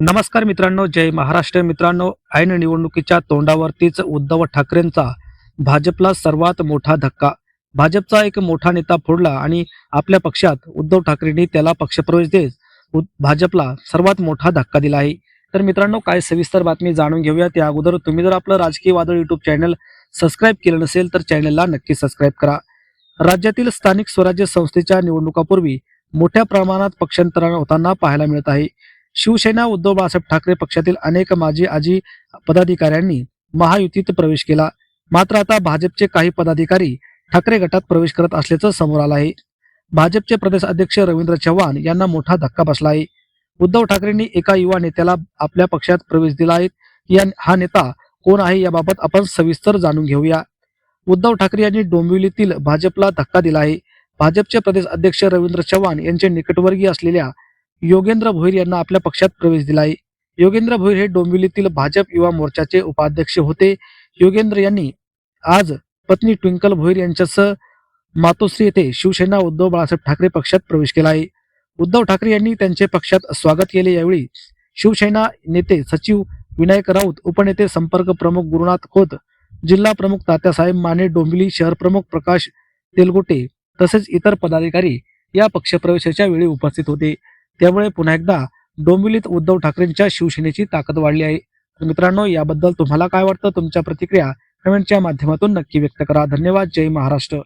नमस्कार मित्रांनो जय महाराष्ट्र. मित्रांनो ऐन निवडणुकीच्या तोंडावरतीच उद्धव ठाकरेंचा भाजपला सर्वात मोठा धक्का. भाजपचा एक मोठा नेता फोडला आणि आपल्या पक्षात उद्धव ठाकरेंनी त्याला पक्षप्रवेश देत भाजपला सर्वात मोठा धक्का दिला आहे. तर मित्रांनो काय सविस्तर बातमी जाणून घेऊया. त्या अगोदर तुम्ही जर आपलं राजकीय वादळ युट्यूब चॅनल सबस्क्राईब केलं नसेल तर चॅनलला नक्की सबस्क्राईब करा. राज्यातील स्थानिक स्वराज्य संस्थेच्या निवडणुकापूर्वी मोठ्या प्रमाणात पक्षांतरण होताना पाहायला मिळत आहे. शिवसेना उद्धव बाळासाहेब ठाकरे पक्षातील अनेक माजी आजी पदाधिकाऱ्यांनी महायुतीत प्रवेश केला. मात्र आता भाजपचे काही पदाधिकारी ठाकरे गटात प्रवेश करत असल्याचं समोर आलं आहे. भाजपचे प्रदेश अध्यक्ष रवींद्र चव्हाण यांना मोठा धक्का बसला आहे. उद्धव ठाकरेंनी एका युवा नेत्याला आपल्या पक्षात प्रवेश दिला आहे. या हा नेता कोण आहे याबाबत आपण सविस्तर जाणून घेऊया. उद्धव ठाकरे यांनी डोंबिवलीतील भाजपला धक्का दिला आहे. भाजपचे प्रदेश अध्यक्ष रवींद्र चव्हाण यांचे निकटवर्गीय असलेल्या योगेंद्र भोईर यांना आपल्या पक्षात प्रवेश दिला आहे योगेंद्र भोईर हे डोंबिवलीतील भाजप युवा मोर्चाचे उपाध्यक्ष होते. योगेंद्र यांनी आज पत्नी ट्विंकल भोईर यांच्यासह मातोश्री येथे शिवसेना उद्धव बाळासाहेब ठाकरे पक्षात प्रवेश केला आहे उद्धव ठाकरे यांनी त्यांचे पक्षात स्वागत केले. यावेळी शिवसेना नेते सचिव विनायक राऊत उपनेते संपर्क प्रमुख गुरुनाथ खोत जिल्हा प्रमुख तात्यासाहेब माने डोंबिवली शहर प्रमुख प्रकाश तेलगोटे तसेच इतर पदाधिकारी या पक्षप्रवेशाच्या वेळी उपस्थित होते. त्यामुळे पुन्हा एकदा डोंबिवलीत उद्धव ठाकरेंच्या शिवसेनेची ताकद वाढली आहे. तर मित्रांनो याबद्दल तुम्हाला काय वाटतं? तुमच्या प्रतिक्रिया कमेंटच्या माध्यमातून नक्की व्यक्त करा. धन्यवाद. जय महाराष्ट्र.